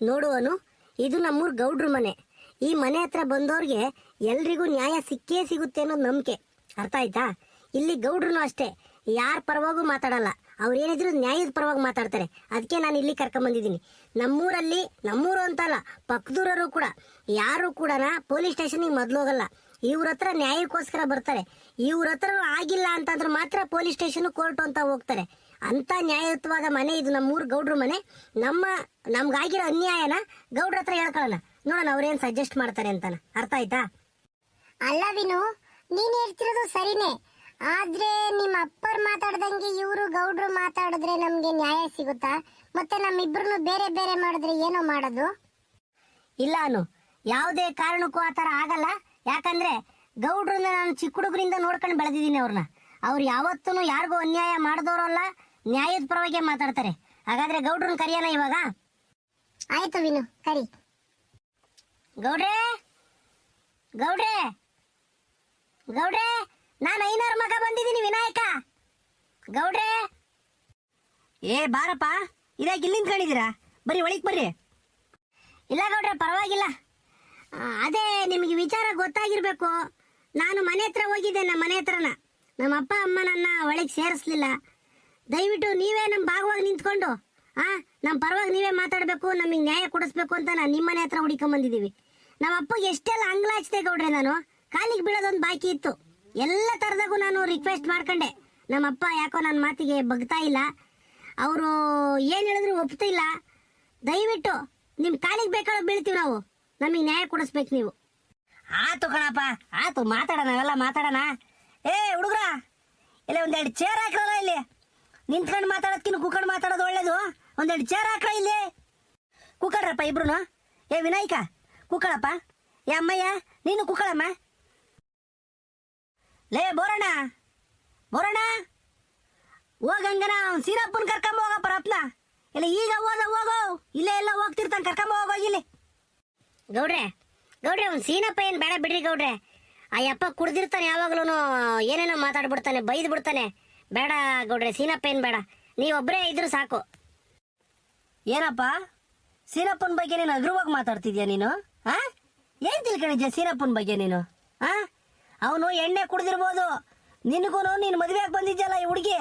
ನೋಡುವನು ಇದು ನಮ್ಮೂರ್ ಗೌಡ್ರ ಮನೆ. ಈ ಮನೆ ಹತ್ರ ಬಂದವ್ರಿಗೆ ಎಲ್ರಿಗೂ ನ್ಯಾಯ ಸಿಕ್ಕೇ ಸಿಗುತ್ತೆ ಅನ್ನೋ ನಂಬಿಕೆ. ಅರ್ಥ ಆಯ್ತಾ? ಇಲ್ಲಿ ಗೌಡ್ರು ಅಷ್ಟೇ, ಯಾರ ಪರವಾಗೂ ಮಾತಾಡಲ್ಲ. ಅವ್ರು ಏನಿದ್ರು ನ್ಯಾಯದ ಪರವಾಗಿ ಮಾತಾಡ್ತಾರೆ. ಅದಕ್ಕೆ ನಾನು ಇಲ್ಲಿ ಕರ್ಕೊಂಬಂದಿದ್ದೀನಿ ನಮ್ಮೂರಲ್ಲಿ, ನಮ್ಮೂರು ಅಂತಲ್ಲ ಪಕ್ಕದೂರರು ಕೂಡ. ಯಾರು ಕೂಡ ಪೊಲೀಸ್ ಸ್ಟೇಷನ್ಗೆ ಮೊದಲು ಹೋಗಲ್ಲ. ಇವ್ರ ಹತ್ರ ನ್ಯಾಯಕ್ಕೋಸ್ಕರ ಬರ್ತಾರೆ. ಇವ್ರ ಹತ್ರ ಆಗಿಲ್ಲ ಅಂತಂದ್ರೆ ಮಾತ್ರ ಪೊಲೀಸ್ ಸ್ಟೇಷನ್ ಕೋರ್ಟ್ ಅಂತ ಹೋಗ್ತಾರೆ. ಅಂತ ನ್ಯಾಯಯುತವಾದ ಮನೆ ಇದು ನಮ್ಮೂರು ಗೌಡ್ರ ಮನೆ. ನಮ್ಮ ನಮ್ಗಾಗಿರೋ ಅನ್ಯಾಯನ ಗೌಡ್ರ ಹತ್ರ ಹೇಳ್ಕೊಳ್ಳೋಣ ನೋಡೋಣ ಅವ್ರೇನ್ ಸಜೆಸ್ಟ್ ಮಾಡ್ತಾರೆ ಅಂತಾನ. ಅರ್ಥ ಆಯ್ತಾ? ಅಲ್ಲ ವಿನು ನೀನ್ ಹೇಳ್ತಿರೋದು ಸರಿನೇ. ಆದ್ರೆ ನಿಮ್ಮ ಅಪ್ಪರ್ ಮಾತಾಡ್ದಂಗೆ ಇವರು ಗೌಡ್ರು ಮಾತಾಡಿದ್ರೆ ನಮ್ಗೆ ನ್ಯಾಯ ಸಿಗುತ್ತಾ? ಮತ್ತೆ ನಮ್ಮಿಬ್ರು ಬೇರೆ ಬೇರೆ ಮಾಡಿದ್ರೆ ಏನೋ ಮಾಡೋದು? ಇಲ್ಲ ಅನು. ಯಾವುದೇ ಕಾರಣಕ್ಕೂ ಆ ಥರ ಆಗಲ್ಲ. ಯಾಕಂದ್ರೆ ಗೌಡ್ರನ್ನ ನಾನು ಚಿಕ್ಕ ಹುಡುಗರಿಂದ ನೋಡ್ಕೊಂಡು ಬೆಳೆದಿದ್ದೀನಿ ಅವ್ರನ್ನ. ಅವ್ರು ಯಾವತ್ತೂ ಯಾರಿಗೂ ಅನ್ಯಾಯ ಮಾಡಿದವರಲ್ಲ ನ್ಯಾಯದ ಪರವಾಗಿ ಮಾತಾಡ್ತಾರೆ. ಹಾಗಾದ್ರೆ ಗೌಡ್ರನ್ನ ಕರಿಯಲ್ಲ ಇವಾಗ? ಆಯ್ತು ವಿನು ಕರಿ. ಗೌಡ್ರೆ? ಗೌಡ್ರೆ? ಗೌಡ್ರೆ ನಾನು ಐನಾರು ಮಗ ಬಂದಿದ್ದೀನಿ ವಿನಾಯಕ. ಗೌಡ್ರೆ? ಏ ಬಾರಪ್ಪ ಇದಾಗ ಇಲ್ಲಿಂದ ಕೇಳಿದ್ದೀರಾ ಬರಿ ಒಳಗೆ ಬರ್ರಿ. ಇಲ್ಲ ಗೌಡ್ರೆ ಪರವಾಗಿಲ್ಲ. ಅದೇ ನಿಮಗೆ ವಿಚಾರ ಗೊತ್ತಾಗಿರ್ಬೇಕು. ನಾನು ಮನೆ ಹತ್ರ ಹೋಗಿದ್ದೆ ನಮ್ಮ ಮನೆ ಹತ್ರನ. ನಮ್ಮ ಅಪ್ಪ ಅಮ್ಮ ನನ್ನ ಒಳಗೆ ಸೇರಿಸ್ಲಿಲ್ಲ. ದಯವಿಟ್ಟು ನೀವೇ ನಮ್ಮ ಭಾಗವಾಗಿ ನಿಂತ್ಕೊಂಡು, ಆ ನಮ್ಮ ಪರವಾಗಿ ನೀವೇ ಮಾತಾಡಬೇಕು, ನಮಗೆ ನ್ಯಾಯ ಕೊಡಿಸ್ಬೇಕು ಅಂತ ನಾನು ನಿಮ್ಮನೆ ಹತ್ರ ಹುಡುಕೊಂಬಂದಿದ್ದೀವಿ ನಮ್ಮ ಅಪ್ಪಗೆ ಎಷ್ಟೆಲ್ಲ ಅಂಗ್ಲಾಚ್ತೆ ಗೌಡ್ರೆ ನಾನು, ಕಾಲಿಗೆ ಬೀಳೋದೊಂದು ಬಾಕಿ ಇತ್ತು. ಎಲ್ಲ ಥರದಾಗೂ ನಾನು ರಿಕ್ವೆಸ್ಟ್ ಮಾಡ್ಕೊಂಡೆ. ನಮ್ಮ ಅಪ್ಪ ಯಾಕೋ ನನ್ನ ಮಾತಿಗೆ ಬಗ್ತಾ ಇಲ್ಲ. ಅವರು ಏನು ಹೇಳಿದ್ರು ಒಪ್ತಿಲ್ಲ ದಯವಿಟ್ಟು ನಿಮ್ಮ ಕಾಲಿಗೆ ಬೇಕಾದ್ರೆ ಬೀಳ್ತೀವಿ ನಾವು. ನಮಗೆ ನ್ಯಾಯ ಕೊಡಿಸ್ಬೇಕು ನೀವು. ಆತು ಕಣಪ್ಪ, ಆತು ಮಾತಾಡೋಣ ಅವೆಲ್ಲ ಮಾತಾಡೋಣ. ಏ, ಹುಡುಗ್ರ. ಇಲ್ಲ ಒಂದೆರಡು ಚೇರ್ ಹಾಕ್ರಲ್ಲ ಇಲ್ಲಿ. ನಿಂತ್ಕೊಂಡು ಮಾತಾಡೋದ್ಕಿನ್ನ ಕುಕ್ಕಂಡು ಮಾತಾಡೋದು ಒಳ್ಳೇದು. ಒಂದೆರಡು ಚೇರ್ ಹಾಕ್ರ ಇಲ್ಲಿ. ಕುಕ್ಕಡ್ರಪ್ಪ ಇಬ್ರು ಏ, ವಿನಾಯಕ ಕುಕ್ಕಳಪ್ಪ ಏ, ಅಮ್ಮಯ್ಯ, ನೀನು ಕುಕ್ಕಳಮ್ಮ ಲೇ, ಬೋರಣ್ಣ. ಬೋರಣ್ಣ. ಹೋಗಂಗನ ಸೀರಪ್ಪನ್ ಕರ್ಕೊಂಬ ಹೋಗಪ್ಪ ರತ್ನ ಇಲ್ಲ, ಈಗ ಹೋದ, ಹೋಗೋ. ಇಲ್ಲೇ ಎಲ್ಲ ಹೋಗ್ತಿರ್ತಾನೆ, ಕರ್ಕೊಂಬ ಹೋಗೋ ಇಲ್ಲಿ. ಗೌಡ್ರೆ ಗೌಡ್ರೆ, ಅವ್ನು ಸೀನಪ್ಪ ಏನು ಬೇಡ ಬಿಡ್ರಿ ಗೌಡ್ರೆ. ಆ ಯಪ್ಪ ಕುಡ್ದಿರ್ತಾನೆ ಯಾವಾಗ್ಲೂ ಏನೇನೋ ಮಾತಾಡ್ಬಿಡ್ತಾನೆ ಬೈದ್ ಬಿಡ್ತಾನೆ ಬೇಡ ಗೌಡ್ರೆ, ಸೀನಪ್ಪ ಏನ್ ಬೇಡ. ನೀವೊಬ್ಬರೇ ಇದ್ರು ಸಾಕು. ಏನಪ್ಪ? ಸೀನಪ್ಪನ ಬಗ್ಗೆ ನೀನು ಅಗ್ರವಾಗಿ ಮಾತಾಡ್ತಿದ್ಯಾ ನೀನು? ಆ? ಏನ್ ತಿಳ್ಕೊಂಡಿದ್ಯಾ ಸೀನಪ್ಪನ ಬಗ್ಗೆ ನೀನು? ಆ? ಅವನು ಎಣ್ಣೆ ಕುಡ್ದಿರ್ಬೋದು. ನಿನಗೂ ನೀನು ಮದುವೆಗೆ ಬಂದಿದ್ಯಲ್ಲ ಈ ಹುಡುಗಿ?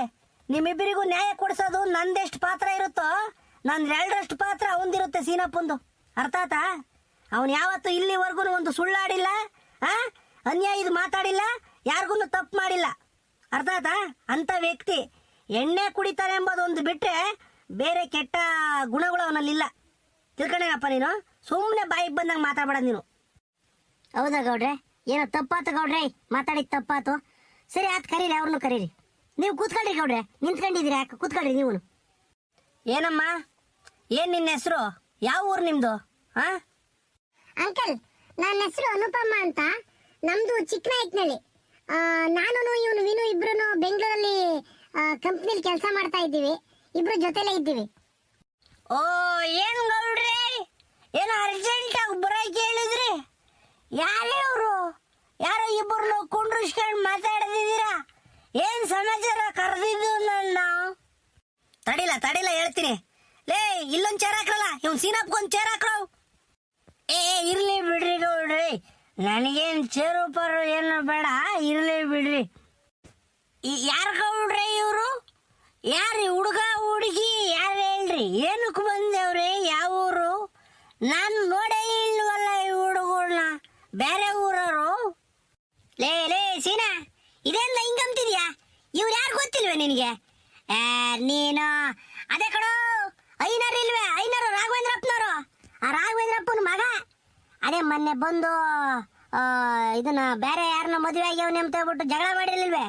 ನಿಮ್ಮಿಬ್ಬರಿಗೂ ನ್ಯಾಯ ಕೊಡಿಸೋದು ನಂದೆಷ್ಟು ಪಾತ್ರ ಇರುತ್ತೋ? ನಂದು ಎರಡರಷ್ಟು ಪಾತ್ರ ಅವಂದಿರುತ್ತೆ ಸೀನಪ್ಪಂದು. ಅರ್ಥ ಅವನು ಯಾವತ್ತು ಇಲ್ಲಿವರೆಗೂ ಒಂದು ಸುಳ್ಳಾಡಿಲ್ಲ, ಆ? ಅನ್ಯಾಯದ ಮಾತಾಡಿಲ್ಲ ಯಾರಿಗೂ ತಪ್ಪು ಮಾಡಿಲ್ಲ. ಅರ್ಥ ಆಯ್ತಾ ಅಂತ ವ್ಯಕ್ತಿ ಎಣ್ಣೆ ಕುಡಿತಾರೆ ಎಂಬುದೊಂದು ಬಿಟ್ಟರೆ ಬೇರೆ ಕೆಟ್ಟ ಗುಣಗಳು ಅವನಲ್ಲಿಲ್ಲ. ತಿಳ್ಕೊಂಡೇನಪ್ಪ ನೀನು? ಸುಮ್ಮನೆ ಬಾಯಿಗೆ ಬಂದಂಗೆ ಮಾತಾಡಬೇಡ ನೀನು. ಹೌದಾ ಗೌಡ್ರೆ? ಏನೋ ತಪ್ಪಾತು ಗೌಡ್ರೆ? ಮಾತಾಡಿದ ತಪ್ಪಾತು? ಸರಿ ಆತ್ ಕರೀರಿ ಅವ್ರನ್ನು ಕರೀರಿ. ನೀವು ಕೂತ್ಕೊಳ್ರಿ ಗೌಡ್ರೆ. ನಿಂತ್ಕೊಂಡಿದ್ದೀರಿ ಯಾಕೆ? ಕೂತ್ಕೊಳ್ರಿ ನೀವು ಏನಮ್ಮ? ಏನ್ ನಿನ್ನ ಹೆಸರು? ಯಾವ ಊರು ನಿಮ್ಮದು ಹಾ ಅಂಕಲ್ ನನ್ನ ಹೆಸರು ಅನುಪಮ್ಮ ಅಂತ. ನಮ್ದು ಚಿಕ್ಕನಾಯಕನಹಳ್ಳಿ. ನಾನು ಇವನು ವಿನು ಇಬ್ರು ಬೆಂಗಳೂರಲ್ಲಿ ಕಂಪ್ನಿಲಿ ಕೆಲಸ ಮಾಡ್ತಾ ಇದ್ದೀವಿ. ಇಬ್ರು ಜೊತೆಲೇ ಇದ್ದೀವಿ. ಓ, ಏನು ಗೌಡ್ರಿ? ಏನು ಅರ್ಜೆಂಟ್ ಆಗಿ ಬರೋಕೆ ಹೇಳಿದ್ರಿ? ಯಾರೇ ಅವರು? ಯಾರೋ ಇಬ್ಬರು ಕುಂಡ್ರಿಸ್ಕೊಂಡು ಮಾತಾಡ್ತಿದ್ದೀರಾ? ಏನು ಸಮಾಚಾರ ಕರೆದಿದ್ದು ನನ್ನ? ತಡಿಲ್ಲ ತಡಿಲ್ಲ ಹೇಳ್ತೀನಿ. ಲೇ, ಇಲ್ಲೊಂದು ಚೇರ್ ಹಾಕ್ರಲ್ಲ, ಇವ್ನು ಸೀನಪ್ಗೊಂದ್ ಚೇರ್ ಹಾಕ್ರವ್ ಏ, ಇರ್ಲಿ ಬಿಡ್ರಿ ಗೌಡ್ರಿ. ನನಗೇನ್ ಚೇರು ಪರು ಏನು ಬೇಡ, ಇರಲಿ ಬಿಡ್ರಿ ಯಾರು ಕೌಡ್ರಿ ಇವರು? ಯಾರು ಹುಡುಗ ಹುಡುಗಿ? ಯಾರು ಹೇಳ್ರಿ? ಏನಕ್ಕೆ ಬಂದೇವ್ರಿ ಯಾವ ಊರು? ನಾನು ನೋಡೇ ಇಲ್ವಲ್ಲ ಈ ಹುಡುಗರನ್ನ ಬೇರೆ ಊರವರು? ಲೇ ಲೇ, ಸೀನಾ, ಇದೆಲ್ಲ ಹಿಂಗಂತಿದ್ಯಾ? ಇವ್ರು ಯಾರು ಗೊತ್ತಿಲ್ವೇ ನಿನಗೆ? ನೀನು, ಅದೇ ಕಣೋ, ಐನರ್ ಇಲ್ವೇ? ಐನರು ರಾಘವೇಂದ್ರಪ್ಪನವರು. ಅದೇ ಮೊನ್ನೆ ಬಂದು ಇದನ್ನ ಬೇರೆ ಯಾರನ್ನ ಮದುವೆ ಆಗ್ಯಾವನೆ ಅಂತ ಹೇಳ್ಬಿಟ್ಟು ಜಗಳ ಮಾಡಿರ್ಲಿಲ್ವೇ?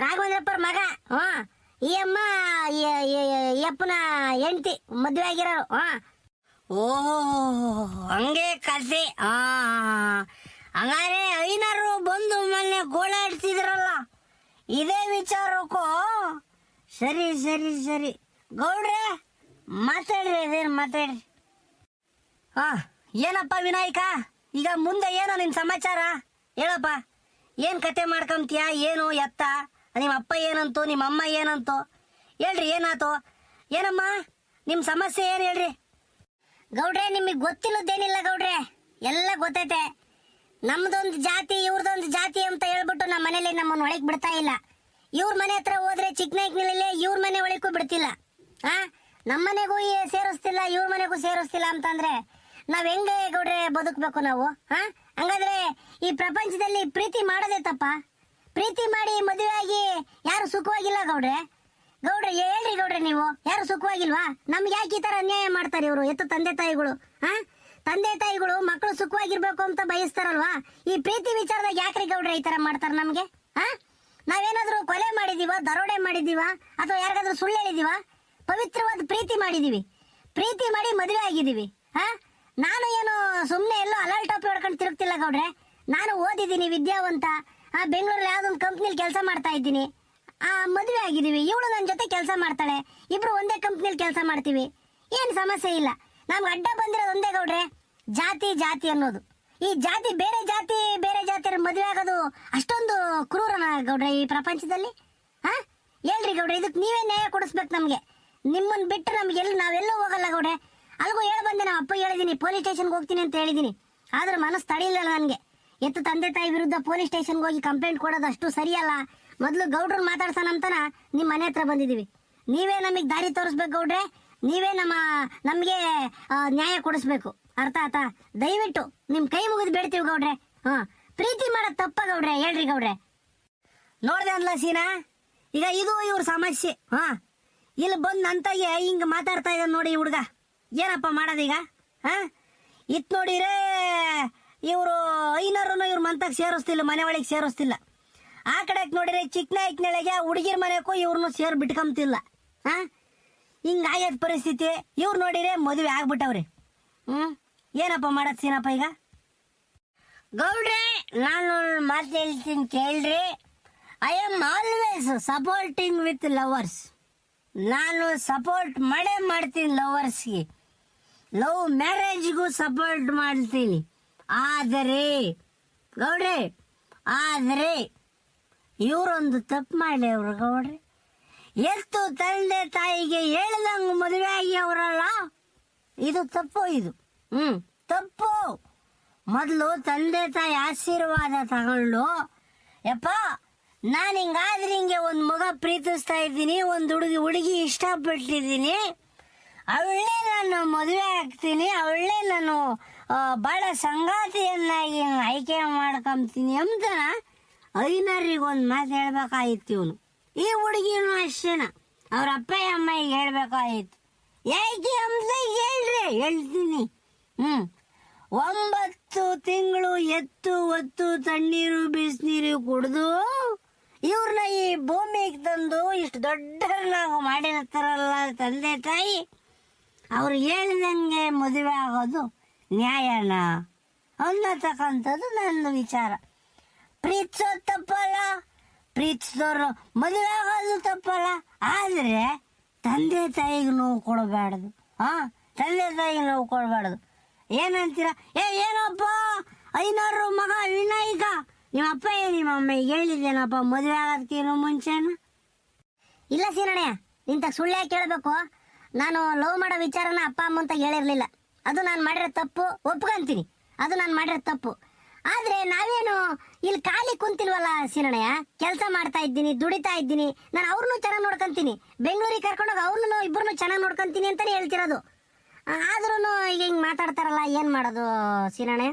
ರಾಘವೇಂದ್ರಪ್ಪರ ಮಗ, ಹಾ, ಈ ಅಮ್ಮ, ಈ ಅಪ್ಪನ ಹೆಂಡತಿ ಮದುವೆ ಆಗಿರೋರು, ಹಾ. ಓ, ಹಂಗೆ ಕತೆ ಆ, ಹಂಗಾರೆ ಐನರು ಬಂದು ಮೊನ್ನೆ ಗೋಳಾಡ್ತಿದ್ರಲ್ಲ ಇದೇ ವಿಚಾರಕ್ಕೂ ಸರಿ ಸರಿ ಸರಿ. ಗೌಡ್ರೆ, ಮಾತಾಡ್ರಿ, ಅದೇನು ಮಾತಾಡ್ರಿ? ಹಾ. ಏನಪ್ಪ ವಿನಾಯಕ? ಈಗ ಮುಂದೆ ಏನೋ ನಿನ್ ಸಮಾಚಾರ? ಹೇಳಪ್ಪ. ಏನ್ ಕತೆ ಮಾಡ್ಕೊಂತೀಯ? ಏನು? ಎತ್ತ? ನಿಮ್ಮ ಅಪ್ಪ ಏನಂತು? ನಿಮ್ಮ ಅಮ್ಮ ಏನಂತು? ಹೇಳ್ರಿ, ಏನಾತು? ಏನಮ್ಮ? ನಿಮ್ಮ ಸಮಸ್ಯೆ ಏನು ಹೇಳ್ರಿ? ಗೌಡ್ರೆ, ನಿಮಗೆ ಗೊತ್ತಿಲ್ಲದೇನಿಲ್ಲ ಗೌಡ್ರೆ? ಎಲ್ಲ ಗೊತ್ತೈತೆ. ನಮ್ದೊಂದು ಜಾತಿ, ಇವ್ರದೊಂದು ಜಾತಿ ಅಂತ ಹೇಳ್ಬಿಟ್ಟು ನಮ್ಮ ಮನೇಲಿ ನಮ್ಮನ್ನ ಒಳಗೆ ಬಿಡ್ತಾ ಇಲ್ಲ. ಇವ್ರ ಮನೆ ಹತ್ರ ಹೋದ್ರೆ ಚಿಕ್ಕನಾಯ್ಕನಲ್ಲೇ ಇವ್ರ ಮನೆ ಒಳಗೂ ಬಿಡ್ತಿಲ್ಲ. ಆ? ನಮ್ಮ ಮನೆಗೂ ಈ- ಸೇರಿಸ್ತಿಲ್ಲ, ಇವ್ರ ಮನೆಗೂ ಸೇರಿಸ್ತಿಲ್ಲ ಅಂತಂದ್ರೆ ನಾವ್ ಹೆಂಗೆ ಗೌಡ್ರೆ ಬದುಕ್ಬೇಕು ನಾವು, ಹಾ? ಹಂಗಾದ್ರೆ ಈ ಪ್ರಪಂಚದಲ್ಲಿ ಪ್ರೀತಿ ಮಾಡೋದೇ ತಪ್ಪ. ಪ್ರೀತಿ ಮಾಡಿ ಮದುವೆ ಆಗಿ ಯಾರು ಸುಖವಾಗಿಲ್ಲ ಗೌಡ್ರೆ? ಗೌಡ್ರೆ, ಹೇಳ್ರಿ ಗೌಡ್ರೆ ನೀವು, ಯಾರು ಸುಖವಾಗಿಲ್ವಾ? ನಮ್ಗೆ ಯಾಕೆ ಈ ತರ ಅನ್ಯಾಯ ಮಾಡ್ತಾರೆ ಇವರು, ಎತ್ತು ತಂದೆ ತಾಯಿಗಳು, ಹಾ? ತಂದೆ ತಾಯಿಗಳು ಮಕ್ಕಳು ಸುಖವಾಗಿರ್ಬೇಕು ಅಂತ ಬಯಸ್ತಾರಲ್ವಾ? ಈ ಪ್ರೀತಿ ವಿಚಾರದಾಗ ಯಾಕ್ರಿ ಗೌಡ್ರೆ ಈ ತರ ಮಾಡ್ತಾರ ನಮ್ಗೆ, ಹಾ? ನಾವೇನಾದ್ರೂ ಕೊಲೆ ಮಾಡಿದೀವ, ದರೋಡೆ ಮಾಡಿದೀವ, ಅಥವಾ ಯಾರಿಗಾದ್ರೂ ಸುಳ್ಳು ಹೇಳಿದೀವ ಪವಿತ್ರವಾದ ಪ್ರೀತಿ ಮಾಡಿದೀವಿ. ಪ್ರೀತಿ ಮಾಡಿ ಮದುವೆ ಆಗಿದೀವಿ, ಹಾ? ನಾನು ಏನು ಸುಮ್ಮನೆ ಎಲ್ಲೋ ಅಲಲ್ ಟಾಪ್ ಹೊಡ್ಕೊಂಡು ತಿರುಗ್ತಿಲ್ಲ ಗೌಡ್ರೆ? ನಾನು ಓದಿದ್ದೀನಿ ವಿದ್ಯಾವಂತ. ಆ ಬೆಂಗಳೂರಲ್ಲಿ ಯಾವ್ದೊಂದು ಕಂಪ್ನಿಲಿ ಕೆಲಸ ಮಾಡ್ತಾ ಇದ್ದೀನಿ. ಆ ಮದುವೆ ಆಗಿದ್ದೀವಿ. ಇವಳು ನನ್ನ ಜೊತೆ ಕೆಲಸ ಮಾಡ್ತಾಳೆ. ಇಬ್ರು ಒಂದೇ ಕಂಪ್ನಿಲಿ ಕೆಲಸ ಮಾಡ್ತೀವಿ. ಏನು ಸಮಸ್ಯೆ ಇಲ್ಲ. ನಮ್ಗೆ ಅಡ್ಡ ಬಂದಿರೋದು ಒಂದೇ ಗೌಡ್ರೆ. ಜಾತಿ ಜಾತಿ ಅನ್ನೋದು. ಈ ಜಾತಿ ಬೇರೆ ಜಾತಿ, ಬೇರೆ ಜಾತಿಯರ ಮದುವೆ ಆಗೋದು ಅಷ್ಟೊಂದು ಕ್ರೂರನ ಗೌಡ್ರೆ ಈ ಪ್ರಪಂಚದಲ್ಲಿ? ಹಾ ಹೇಳ್ರಿ ಗೌಡ್ರೆ ಇದಕ್ಕೆ ನೀವೇ ನ್ಯಾಯ ಕೊಡಿಸ್ಬೇಕು ನಮಗೆ. ನಿಮ್ಮನ್ನು ಬಿಟ್ಟು ನಮ್ಗೆ ಎಲ್ಲಿ ನಾವೆಲ್ಲೂ ಹೋಗಲ್ಲ ಗೌಡ್ರೆ. ಅಲ್ಗೂ ಹೇಳ ಬಂದೆ, ನಾ ಅಪ್ಪ ಹೇಳಿದೀನಿ, ಪೊಲೀಸ್ ಸ್ಟೇಷನ್ಗೆ ಹೋಗ್ತೀನಿ ಅಂತ ಹೇಳಿದೀನಿ. ಆದ್ರೆ ಮನಸ್ಸು ತಡಿಲಿಲ್ಲ ನನಗೆ. ಎತ್ತು ತಂದೆ ತಾಯಿ ವಿರುದ್ಧ ಪೊಲೀಸ್ ಸ್ಟೇಷನ್ಗೆ ಹೋಗಿ ಕಂಪ್ಲೇಂಟ್ ಕೊಡೋದು ಅಷ್ಟು ಸರಿಯಲ್ಲ ಮೊದಲು ಗೌಡ್ರು ಮಾತಾಡ್ಸೋಣ ಅಂತನ ನಿಮ್ಮ ಮನೆ ಹತ್ರ ಬಂದಿದ್ದೀವಿ. ನೀವೇ ನಮಗೆ ದಾರಿ ತೋರಿಸ್ಬೇಕು ಗೌಡ್ರೆ, ನೀವೇ ನಮ್ಮ, ನಮಗೆ ನ್ಯಾಯ ಕೊಡಿಸ್ಬೇಕು. ಅರ್ಥ ಆತ ದಯವಿಟ್ಟು ನಿಮ್ಮ ಕೈ ಮುಗಿದು ಬೇಡ್ತೀವಿ ಗೌಡ್ರೆ. ಹಾಂ. ಪ್ರೀತಿ ಮಾಡೋದು ತಪ್ಪ ಗೌಡ್ರೆ? ಹೇಳ್ರಿ ಗೌಡ್ರೆ. ನೋಡ್ದೆ ಅನ್ಲ ಸೀನಾ? ಈಗ ಇದು ಇವ್ರ ಸಮಸ್ಯೆ ಹಾಂ. ಇಲ್ಲಿ ಬಂದು ನಂತಾಗೆ ಹಿಂಗೆ ಮಾತಾಡ್ತಾ ಇದ್ದಾನೆ ನೋಡಿ ಹುಡ್ಗ. ಏನಪ್ಪ ಮಾಡೋದೀಗ, ಹಾ? ಇತ್ ನೋಡಿರೇ, ಇವರು ಐನರನ್ನು ಇವ್ರ ಮಂತಕ್ಕೆ ಸೇರಿಸ್ತಿಲ್ಲ, ಮನೆ ಒಳಗೆ ಸೇರಿಸ್ತಿಲ್ಲ. ಆ ಕಡೆ ನೋಡಿದ್ರೆ ಚಿಕ್ಕ ನಾಯ್ಕನೊಳಗೆ ಹುಡುಗಿರ ಮನೆಗೂ ಇವ್ರನ್ನು ಸೇರ್ ಬಿಟ್ಕೊಂತಿಲ್ಲ ಹಾ? ಹಿಂಗಾಗ್ಯದ ಪರಿಸ್ಥಿತಿ. ಇವ್ರು ನೋಡಿರಿ, ಮದುವೆ ಆಗ್ಬಿಟ್ಟವ್ರಿ. ಹ್ಮ್? ಏನಪ್ಪ ಮಾಡೋದು ಸೀನಪ್ಪ ಈಗ? ಗೌಡ್ರೆ, ನಾನು ಮಾತು ಹೇಳ್ತೀನಿ ಕೇಳ್ರಿ. I am always supporting with lovers ನಾನು ಸಪೋರ್ಟ್ ಮಾಡೇ ಮಾಡ್ತೀನಿ ಲವರ್ಸ್ಗೆ ಲವ್ ಮ್ಯಾರೇಜ್ಗೂ ಸಪೋರ್ಟ್ ಮಾಡ್ತೀನಿ. ಆದರೆ, ಗೌಡ್ರೆ, ಆದರೆ ಇವರೊಂದು ತಪ್ಪು ಮಾಡಿ ಅವ್ರು ಗೌಡ್ರೆ. ಎತ್ತು ತಂದೆ ತಾಯಿಗೆ ಹೇಳ್ದಂಗೆ ಮದುವೆ ಆಗಿ ಅವರಲ್ಲ ಇದು ತಪ್ಪು ಇದು. ಹ್ಮ್, ತಪ್ಪು. ಮೊದಲು ತಂದೆ ತಾಯಿ ಆಶೀರ್ವಾದ ತಗೊಂಡು ಯಪ್ಪ, ನಾನು ಹಿಂಗಾದ್ರೆ ಹಿಂಗೆ ಒಂದು ಮಗ ಪ್ರೀತಿಸ್ತಾ ಇದ್ದೀನಿ, ಒಂದು ಹುಡುಗಿ ಹುಡುಗಿ ಇಷ್ಟಪಟ್ಟಿದ್ದೀನಿ. ಅವಳೇ ನಾನು ಮದುವೆ ಆಗ್ತೀನಿ, ಅವಳೇ ನಾನು ಬಹಳ ಭಾಳ ಸಂಗಾತಿಯನ್ನಾಗಿ ಆಯ್ಕೆ ಮಾಡ್ಕೊಂತೀನಿ ಅಂತ ಐನರಿಗೆ ಒಂದು ಮಾತು ಹೇಳ್ಬೇಕಾಗಿತ್ತು ಇವನು. ಈ ಹುಡುಗಿನೂ ಅಷ್ಟೇನ, ಅವ್ರ ಅಪ್ಪ ಅಮ್ಮಗೆ ಹೇಳ್ಬೇಕಾಗಿತ್ತು ಯಾಕೆ ಅಂತ ಹೇಳ್ರಿ, ಹೇಳ್ತೀನಿ. ಹ್ಮ್. ಒಂಬತ್ತು ತಿಂಗಳು ಎತ್ತು ಒತ್ತು ತಣ್ಣೀರು ಬಿಸಿನೀರು ಕುಡಿದು ಇವ್ರನ್ನ ಈ ಭೂಮಿಗೆ ತಂದು ಇಷ್ಟು ದೊಡ್ಡರನ್ನಾಗ ಮಾಡಿರ್ತಾರಲ್ಲ ತಂದೆ ತಾಯಿ ಅವ್ರು ಹೇಳಿದಂಗೆ ಮದುವೆ ಆಗೋದು ನ್ಯಾಯನ ಅನ್ನತಕ್ಕಂಥದ್ದು ನನ್ನ ವಿಚಾರ. ಪ್ರೀತಿಸೋದು ತಪ್ಪಲ್ಲ ಪ್ರೀತಿಸೋರು ಮದುವೆ ಆಗೋದು ತಪ್ಪಲ್ಲ, ಆದರೆ ತಂದೆ ತಾಯಿಗೆ ನೋವು ಕೊಡಬಾರ್ದು. ಹಾಂ, ತಂದೆ ತಾಯಿಗೆ ನೋವು ಕೊಡಬಾರ್ದು. ಏನಂತೀರ? ಏ, ಏನಪ್ಪ? ಐನೂರು ಮಗ ವಿನಾಯಕ. ನಿಮ್ಮ ಅಪ್ಪ ನಿಮ್ಮ ಅಮ್ಮ ಹೇಳಿದ್ದೇನಪ್ಪ? ಮದುವೆ ಆಗೋದಕ್ಕೇನು ಮುಂಚೆನ? ಇಲ್ಲ ಸೀನಣ್ಣ ಇಂಥ ಸುಳ್ಳು ಕೇಳಬೇಕು. ನಾನು ಲವ್ ಮಾಡೋ ವಿಚಾರನ ಅಪ್ಪ, ಅಮ್ಮ ಅಂತ ಹೇಳಿರ್ಲಿಲ್ಲ. ಅದು ನಾನು ಮಾಡಿರೋ ತಪ್ಪು, ಒಪ್ಕೊಂತೀನಿ. ಅದು ನಾನು ಮಾಡಿರೋ ತಪ್ಪು. ಆದ್ರೆ ನಾವೇನು ಇಲ್ಲಿ ಖಾಲಿ ಕುಂತಿಲ್ವಲ್ಲ ಸೀನಣ್ಣಯ್ಯ? ಕೆಲಸ ಮಾಡ್ತಾ ಇದ್ದೀನಿ, ದುಡಿತಾ ಇದ್ದೀನಿ. ನಾನು ಅವ್ರನ್ನೂ ಚೆನ್ನಾಗಿ ನೋಡ್ಕೊಂತೀನಿ. ಬೆಂಗಳೂರಿಗೆ ಕರ್ಕೊಂಡೋಗಿ ಅವ್ರನ್ನೂ ಇಬ್ಬರನ್ನು ಚೆನ್ನಾಗಿ ನೋಡ್ಕೊಂತೀನಿ ಅಂತಾನೆ ಹೇಳ್ತಿರೋದು. ಆದ್ರೂ ಈಗ ಹಿಂಗೆ ಮಾತಾಡ್ತಾರಲ್ಲ, ಏನು ಮಾಡೋದು ಸೀನಣ್ಣಯ್ಯ?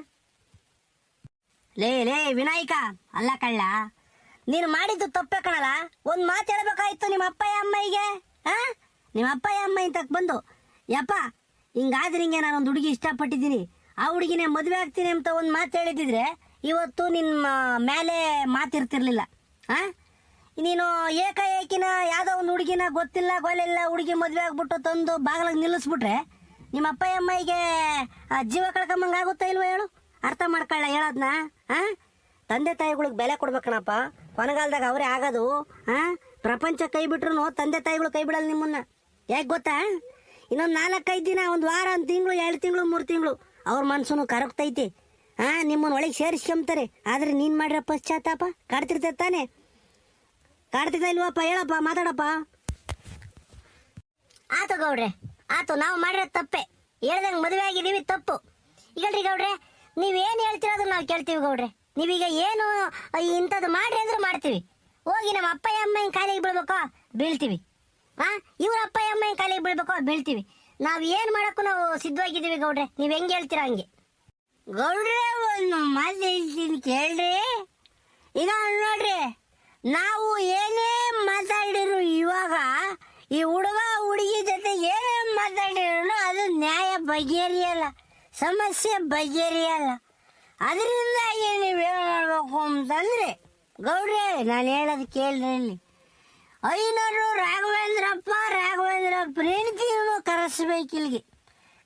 ಲೇ ಲೇ, ವಿನಾಯಕ, ಅಲ್ಲ ಕಳ್ಳ. ನೀನು ಮಾಡಿದ್ದು ತಪ್ಪೆ ಕಣಲ್ಲ. ಒಂದು ಮಾತು ಹೇಳಬೇಕಾಯ್ತು ನಿಮ್ಮ ಅಪ್ಪ ಅಮ್ಮಯ್ಯಗೆ, ಆ? ನಿಮ್ಮ ಅಪ್ಪ ಅಮ್ಮ ಇಂಥಕ್ಕೆ ಬಂದು, ಯಪ್ಪ, ಹಿಂಗಾದ್ರೆ ಹಿಂಗೆ ನಾನು ಒಂದು ಹುಡುಗಿ ಇಷ್ಟಪಟ್ಟಿದ್ದೀನಿ. ಆ ಹುಡುಗಿನೇ ಮದುವೆ ಆಗ್ತೀನಿ ಅಂತ ಒಂದು ಮಾತು ಹೇಳಿದಿದ್ರೆ ಇವತ್ತು ನಿಮ್ಮ ಮೇಲೆ ಮಾತಿರ್ತಿರ್ಲಿಲ್ಲ. ಆ? ನೀನು ಏಕಾಏಕಿನ ಯಾವುದೋ ಒಂದು ಹುಡುಗಿನ ಗೊತ್ತಿಲ್ಲ, ಗೊಲಿಲ್ಲ, ಹುಡುಗಿ ಮದುವೆ ಆಗ್ಬಿಟ್ಟು ತಂದು ಬಾಗಿಲಾಗ ನಿಲ್ಲಿಸ್ಬಿಟ್ರೆ ನಿಮ್ಮ ಅಪ್ಪ ಅಮ್ಮಗೆ ಜೀವ ಕಳ್ಕೊಂಬಂಗೆ ಆಗುತ್ತಾ ಇಲ್ವಾ ಹೇಳು? ಅರ್ಥ ಮಾಡ್ಕೊಳ್ಳ ಹೇಳೋದ್ನ? ಆ? ತಂದೆ ತಾಯಿಗಳಿಗೆ ಬೆಲೆ ಕೊಡ್ಬೇಕಣಪ್ಪ. ಕೊನೆಗಾಲದಾಗ ಅವರೇ ಆಗೋದು. ಹಾಂ ಪ್ರಪಂಚ ಕೈ ಬಿಟ್ರು ತಂದೆ ತಾಯಿಗಳು ಕೈ ಬಿಡಲ್ಲ ನಿಮ್ಮನ್ನ. ಯಾಕೆ ಗೊತ್ತಾ? ಇನ್ನೊಂದು ನಾಲ್ಕೈದು ದಿನ, ಒಂದು ವಾರ, ಒಂದು ತಿಂಗಳು, ಎರಡು ತಿಂಗಳು, ಮೂರು ತಿಂಗಳು ಅವ್ರ ಮನ್ಸು ಕರಗ್ತೈತಿ. ಆ ನಿಮ್ಮನ್ನ ಒಳಗೆ ಸೇರಿಸ್ಕೊಂಬ್ತಾರೆ ಆದ್ರೆ ನೀನು ಮಾಡ್ರ ಪಶ್ಚಾತ್ತಾಪ? ಕಾಡ್ತಿರ್ತೈತೆ ತಾನೆ? ಕಾಡ್ತಿದ್ದ ಇಲ್ವಪ್ಪ ಹೇಳಪ್ಪ, ಮಾತಾಡಪ್ಪ. ಆತು ಗೌಡ್ರೆ, ಆತು, ನಾವು ಮಾಡಿರೋ ತಪ್ಪೆ. ಹೇಳ್ದಂಗೆ ಮದುವೆ ಆಗಿದ್ದೀವಿ ತಪ್ಪು. ಈಗಲ್ರಿ ಗೌಡ್ರೆ ನೀವೇನು ಹೇಳ್ತಿರೋದು ನಾವು ಕೇಳ್ತೀವಿ ಗೌಡ್ರೆ. ನೀವೀಗ ಏನು ಇಂಥದ್ದು ಮಾಡ್ರಿ ಅಂದ್ರೆ ಮಾಡ್ತೀವಿ. ಹೋಗಿ ನಮ್ಮ ಅಪ್ಪ ಹಿಂಗೆ ಕಾಲಿಗೆ ಬೀಳ್ಬೇಕೋ ಬೀಳ್ತೀವಿ. ಹಾ ಇವ್ರ ಅಪ್ಪ ಅಮ್ಮನ ಕಾಲಿಗೆ ಬೀಳ್ಬೇಕು ಬೀಳ್ತೀವಿ. ನಾವು ಏನು ಮಾಡೋಕ್ಕೂ ನಾವು ಸಿದ್ಧವಾಗಿದ್ದೀವಿ ಗೌಡ್ರೆ. ನೀವು ಹೆಂಗೆ ಹೇಳ್ತೀರಾ ಹಂಗೆ? ಗೌಡ್ರೆ, ಒಂದು ಮಾತು ಹೇಳ್ತೀನಿ ಕೇಳ್ರಿ. ಈಗ ನೋಡ್ರಿ, ನಾವು ಏನೇ ಮಾತಾಡಿರು ಇವಾಗ ಈ ಹುಡುಗ ಹುಡುಗಿ ಜೊತೆ ಏನೇ ಮಾತಾಡಿರು ಅದು ನ್ಯಾಯ ಬಗೆಹರಿಯಲ್ಲ, ಸಮಸ್ಯೆ ಬಗೆಹರಿಯಲ್ಲ. ಅದರಿಂದಾಗಿ ನೀವೇನು ಮಾಡ್ಬೇಕು ಅಂತಂದ್ರೆ, ಗೌಡ್ರೆ, ನಾನು ಹೇಳೋದು ಕೇಳ್ರಿ ಐನೂರು ರಾಘವೇಂದ್ರಪ್ಪ ರಾಘವೇಂದ್ರ ಪ್ರೀತಿಯನ್ನು ಕರೆಸಬೇಕು ಇಲ್ಲಿಗೆ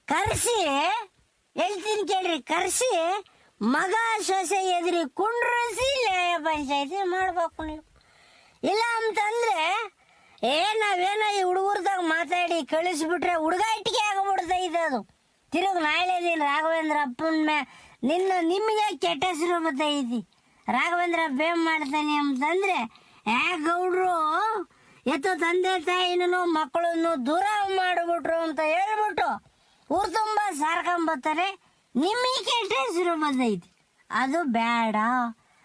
ಕರೆಸಿ, ಹೇಳ್ತೀನಿ ಕೇಳ್ರಿ, ಕರೆಸಿ ಮಗ ಸೊಸೆ ಎದುರಿ ಕುಂಡ್ರಸಿ ನ್ಯಾಯ ಪಂಚಾಯತಿ ಮಾಡ್ಬೇಕು ನೀವು. ಇಲ್ಲ ಅಂತಂದ್ರೆ, ಏ, ನಾವೇನ ಈ ಹುಡುಗರ್ದಾಗ ಮಾತಾಡಿ ಕಳಿಸ್ಬಿಟ್ರೆ ಹುಡುಗ ಇಟ್ಟಿಗೆ ಆಗ್ಬಿಡ್ತೈತೆ ಅದು. ತಿರುಗ ನಾಳೆ ನೀನು ರಾಘವೇಂದ್ರ ಅಪ್ಪನ ಮೇ, ನಿನ್ನ ನಿಮಗೆ ಕೆಟ್ಟ ಹೆಸರು ಬರ್ತೈತಿ. ರಾಘವೇಂದ್ರ, ಬೇಮ್ ಮಾಡ್ತಾನೆ ಅಂತಂದ್ರೆ ಯಾ ಗೌಡ್ರು, ಎತ್ತು ತಂದೆ ತಾಯಿನೂ ಮಕ್ಕಳನ್ನು ದೂರ ಮಾಡಿಬಿಟ್ರು ಅಂತ ಹೇಳ್ಬಿಟ್ಟು ಊರು ತುಂಬ ಸಾರ್ಕೊಂಬರ್ತಾರೆ ನಿಮಗೆ ಕೆಟ್ಟ ಹೆಸರು ಬಂದೈತಿ. ಅದು ಬೇಡ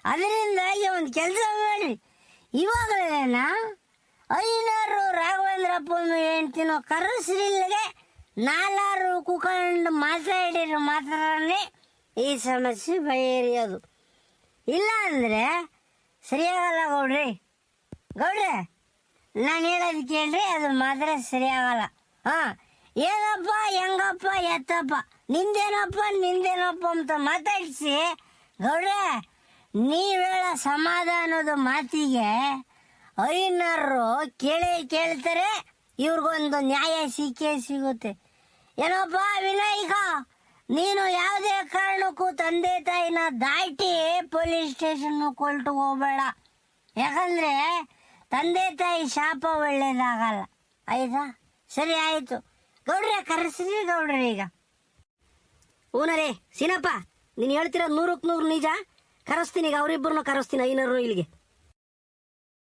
ಅದರಿಂದಾಗಿ ಒಂದು ಕೆಲಸ ಮಾಡಿ. ಇವಾಗಲೇನ ಐನಾರು ರಾಘವೇಂದ್ರಪ್ಪನ ಹೆಂಡ್ತಿನೋ ಕರೆಸ್ರಿಲ್ಲಿಗೆ ನಾಲ್ಕಾರು ಕುಕೊಂಡು ಮಾತಾಡಿರೋ ಮಾತ್ರನೇ ಈ ಸಮಸ್ಯೆ ಬಗೆಹರಿಯೋದು. ಇಲ್ಲ ಅಂದರೆ ಸರಿಯಾಗಲ್ಲ ಗೌಡ್ರಿ. ಗೌಡ್ರಿ, ನಾನು ಹೇಳೋದು ಕೇಳ್ರಿ, ಅದು ಮಾತ್ರ ಸರಿಯಾಗಲ್ಲ. ಹಾ, ಏನಪ್ಪ, ಹೆಂಗಪ್ಪ, ಎತ್ತಪ್ಪ, ನಿಂದೇನಪ್ಪ ನಿಂದೇನಪ್ಪ ಅಂತ ಮಾತಾಡಿಸಿ, ಗೌಡ್ರೆ, ನೀವು ಸಮಾಧಾನದ ಮಾತಿಗೆ ಐನರು ಕೇಳಿ ಕೇಳ್ತಾರೆ, ಇವ್ರಿಗೊಂದು ನ್ಯಾಯ ಸಿಕ್ಕೇ ಸಿಗುತ್ತೆ. ಏನಪ್ಪ, ವಿನಾಯಕ? ನೀನು ಯಾವುದೇ ಕಾರಣಕ್ಕೂ ತಂದೆ ತಾಯಿನ ದಾಟಿ ಪೊಲೀಸ್ ಸ್ಟೇಷನ್ ಕೊಲ್ಟು ಹೋಗ್ಬೇಡ. ಯಾಕಂದ್ರೆ ತಂದೆ ತಾಯಿ ಶಾಪ ಒಳ್ಳೇದಾಗಲ್ಲ. ಆಯ್ತಾ? ಸರಿ ಆಯ್ತು. ಗೌಡ್ರೆ ಕರೆಸಿದ್ರಿ ಗೌಡ್ರೆ ಈಗ. ಊನರೇ ಸೀನಪ್ಪ, ನೀನು ಹೇಳ್ತಿರೋದು ನೂರಕ್ಕೆ ನೂರು ನಿಜ? ಕರೆಸ್ತೀನಿ ಈಗ ಅವರಿಬ್ಬರನ್ನು ಕರೆಸ್ತೀನಿ, ಐನೂರು ಇಲ್ಲಿಗೆ.